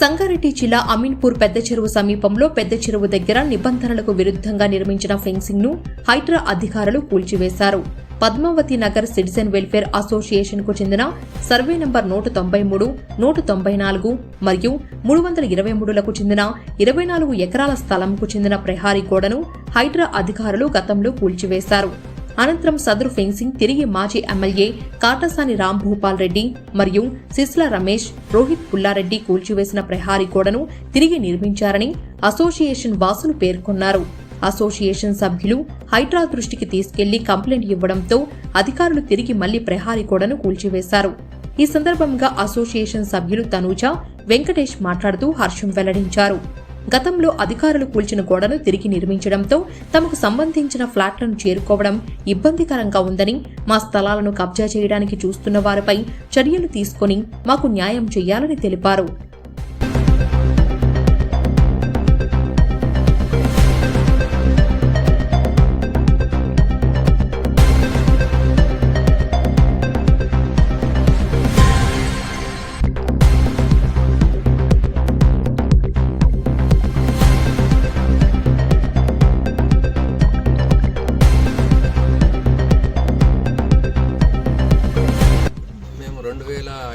సంగారెడ్డి జిల్లా అమీన్పూర్ పెద్ద చెరువు సమీపంలో పెద్ద చెరువు దగ్గర నిబంధనలకు విరుద్ధంగా నిర్మించిన ఫెన్సింగ్ను హైడ్రా అధికారులు కూల్చివేశారు. పద్మావతి నగర్ సిటిజన్ వెల్ఫేర్ అసోసియేషన్కు చెందిన సర్వే నంబర్ నూట తొంభై మూడు నూట తొంభై నాలుగు మరియు మూడు వందల ఇరవై మూడులకు చెందిన ఇరవై నాలుగు ఎకరాల స్థలంకు చెందిన ప్రహారీ గోడను హైడ్రా అధికారులు గతంలో కూల్చివేశారు. అనంతరం సదరు ఫెన్సింగ్ తిరిగి మాజీ ఎమ్మెల్యే కాటసాని రామ్ భూపాల్ రెడ్డి మరియు సిస్ల రమేష్ రోహిత్ పుల్లారెడ్డి కూల్చివేసిన ప్రహారీ గోడను తిరిగి నిర్మించారని అసోసియేషన్ వాసులు పేర్కొన్నారు. అసోసియేషన్ సభ్యులు హైడ్రా దృష్టికి తీసుకెళ్ళి కంప్లైంట్ ఇవ్వడంతో అధికారులు తిరిగి మళ్ళీ ప్రహారీ గోడను కూల్చివేశారు. ఈ సందర్భంగా అసోసియేషన్ సభ్యులు తనూజ వెంకటేష్ మాట్లాడుతూ హర్షం వెల్లడించారు. గతంలో అధికారులు కూల్చిన గోడను తిరిగి నిర్మించడంతో తమకు సంబంధించిన ఫ్లాట్లను చేరుకోవడం ఇబ్బందికరంగా ఉందని మా స్థలాలను కబ్జా చేయడానికి చూస్తున్న వారిపై చర్యలు తీసుకొని మాకు న్యాయం చేయాలని తెలిపారు.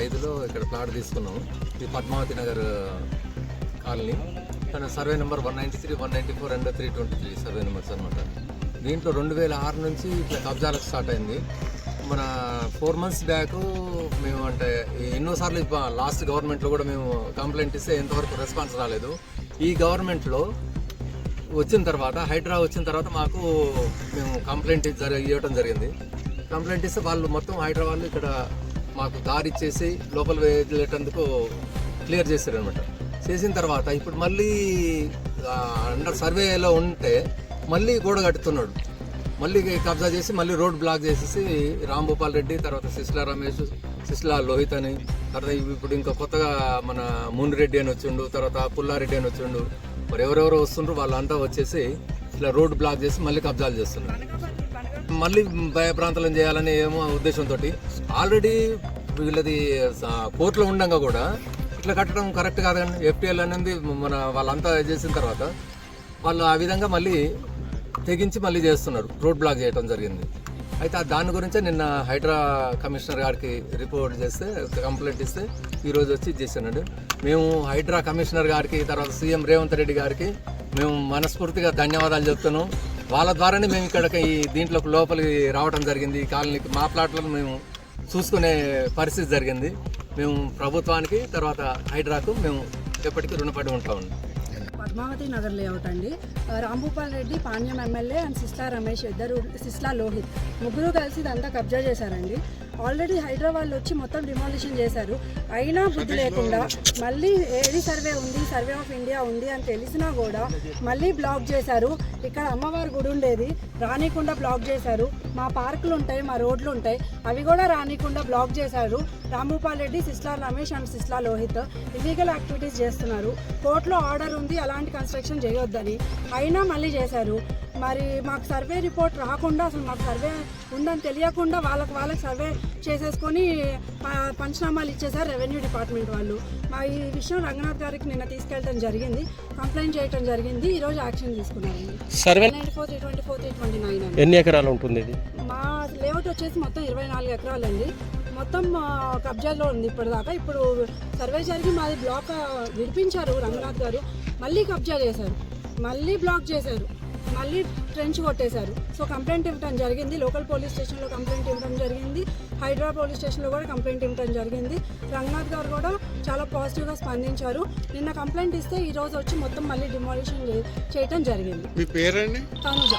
ఐదులో ఇక్కడ ప్లాట్ తీసుకున్నాము ఇది పద్మావతి నగర్ కాలనీ. తన survey number one ninety three one ninety four and three twenty three survey numbers అనమాట దీంట్లో రెండు వేల ఆరు నుంచి ఇట్లా కబ్జాలకు స్టార్ట్ అయింది. మన ఫోర్ మంత్స్ బ్యాక్ మేము అంటే ఎన్నోసార్లు లాస్ట్ గవర్నమెంట్లో కూడా మేము కంప్లైంట్ ఇస్తే ఎంతవరకు రెస్పాన్స్ రాలేదు. ఈ గవర్నమెంట్లో వచ్చిన తర్వాత హైడ్రా వచ్చిన తర్వాత మాకు మేము కంప్లైంట్ జరి ఇవ్వడం జరిగింది. కంప్లైంట్ ఇస్తే వాళ్ళు మొత్తం హైదరాబాద్లో ఇక్కడ మాకు దారి ఇచ్చేసి లోపల వెళ్ళేటందుకు క్లియర్ చేశారనమాట చేసిన తర్వాత ఇప్పుడు మళ్ళీ అండర్ సర్వేలో ఉంటే మళ్ళీ గోడ కట్టుతున్నాడు మళ్ళీ కబ్జా చేసి మళ్ళీ రోడ్ బ్లాక్ చేసేసి రాంభూపాల్ రెడ్డి తర్వాత శిశిలా రమేష్ శిశిలా లోహిత్ అని తర్వాత ఇప్పుడు ఇంకా కొత్తగా మన మునిరెడ్డి అని వచ్చిండు తర్వాత పుల్లారెడ్డి అని వచ్చిండు. మరి ఎవరెవరో వస్తుండ్రు వాళ్ళంతా వచ్చేసి ఇట్లా రోడ్ బ్లాక్ చేసి మళ్ళీ కబ్జాలు చేస్తున్నారు. మళ్ళీ భయప్రాంతలం చేయాలనే ఏమో ఉద్దేశంతో ఆల్రెడీ వీళ్ళది కోర్టులో ఉండంగా కూడా ఇట్లా కట్టడం కరెక్ట్ కాదండి ఎఫ్టీఎల్ అనేది మన వాళ్ళంతా చేసిన తర్వాత వాళ్ళు ఆ విధంగా మళ్ళీ తెగించి మళ్ళీ చేస్తున్నారు రోడ్ బ్లాక్ చేయడం జరిగింది. అయితే దాని గురించే నిన్న హైడ్రా కమిషనర్ గారికి రిపోర్ట్ చేస్తే కంప్లైంట్ ఇస్తే ఈరోజు వచ్చి చేశానండి మేము హైడ్రా కమిషనర్ గారికి తర్వాత సీఎం రేవంత్ రెడ్డి గారికి మేము మనస్ఫూర్తిగా ధన్యవాదాలు చెప్తున్నాం. వాళ్ళ ద్వారానే మేము ఇక్కడికి ఈ దీంట్లోకి లోపలికి రావడం జరిగింది. ఈ కాలనీకి మా ప్లాట్లను మేము చూసుకునే పరిస్థితి జరిగింది. మేము ప్రభుత్వానికి తర్వాత హైడ్రాకు మేము ఎప్పటికీ రుణపడి ఉంటామండి పద్మావతి నగర్ లేఅవుట్ అండి. రాంభూపాల్ రెడ్డి పాణ్యం ఎమ్మెల్యే అండ్ సిస్లా రమేష్ ఇద్దరు సిస్లా లోహిత్. ముగ్గురు కలిసి ఇదంతా కబ్జా చేశారండి. ఆల్రెడీ హైదరాబాద్ వచ్చి మొత్తం డిమాలిషన్ చేశారు. అయినా బుద్ధి లేకుండా మళ్ళీ ఏది సర్వే ఉంది సర్వే ఆఫ్ ఇండియా ఉంది అని తెలిసినా కూడా మళ్ళీ బ్లాక్ చేశారు. ఇక్కడ అమ్మవారి గుడి ఉండేది రానికుండా బ్లాక్ చేశారు. మా పార్కులు ఉంటాయి మా రోడ్లు ఉంటాయి అవి కూడా రానికుండా బ్లాక్ చేశారు. Rambhupal Reddy Sisla Ramesh and Sisla Lohith illegal activities చేస్తున్నారు. కోర్టులో ఆర్డర్ ఉంది అలాంటి కన్స్ట్రక్షన్ చేయొద్దని. అయినా మళ్ళీ చేశారు. మరి మాకు సర్వే రిపోర్ట్ రాకుండా అసలు మాకు సర్వే ఉందని తెలియకుండా వాళ్ళకి వాళ్ళకి సర్వే చేసేసుకొని పంచనామాలు ఇచ్చేసారు రెవెన్యూ డిపార్ట్మెంట్ వాళ్ళు. మా ఈ విషయం రంగనాథ్ గారికి నిన్న తీసుకెళ్ళడం జరిగింది. కంప్లైంట్ చేయడం జరిగింది. ఈరోజు యాక్షన్ తీసుకున్నారండి survey ninety four three twenty four three twenty nine ఎన్ని ఎకరాలు ఉంటుంది ఇది? మా లేఅవుట్ వచ్చేసి మొత్తం ఇరవై నాలుగు ఎకరాలండి. మొత్తం కబ్జాలో ఉంది ఇప్పటిదాకా. ఇప్పుడు సర్వే జరిగి మాది బ్లాక్ విడిపించారు రంగనాథ్ గారు. మళ్ళీ కబ్జా చేశారు. మళ్ళీ బ్లాక్ చేశారు. మళ్ళీ ట్రెంచ్ కొట్టేశారు. సో కంప్లైంట్ ఇవ్వడం జరిగింది. లోకల్ పోలీస్ స్టేషన్లో కంప్లైంట్ ఇవ్వడం జరిగింది. హైదరా పోలీస్ స్టేషన్లో కూడా కంప్లైంట్ ఇవ్వడం జరిగింది. రంగనాథ్ గారు కూడా చాలా పాజిటివ్గా స్పందించారు. నిన్న కంప్లైంట్ ఇస్తే ఈ రోజు వచ్చి మొత్తం మళ్ళీ డిమాలిషన్ చేయటం జరిగింది. మీ పేరండి? తనుజ.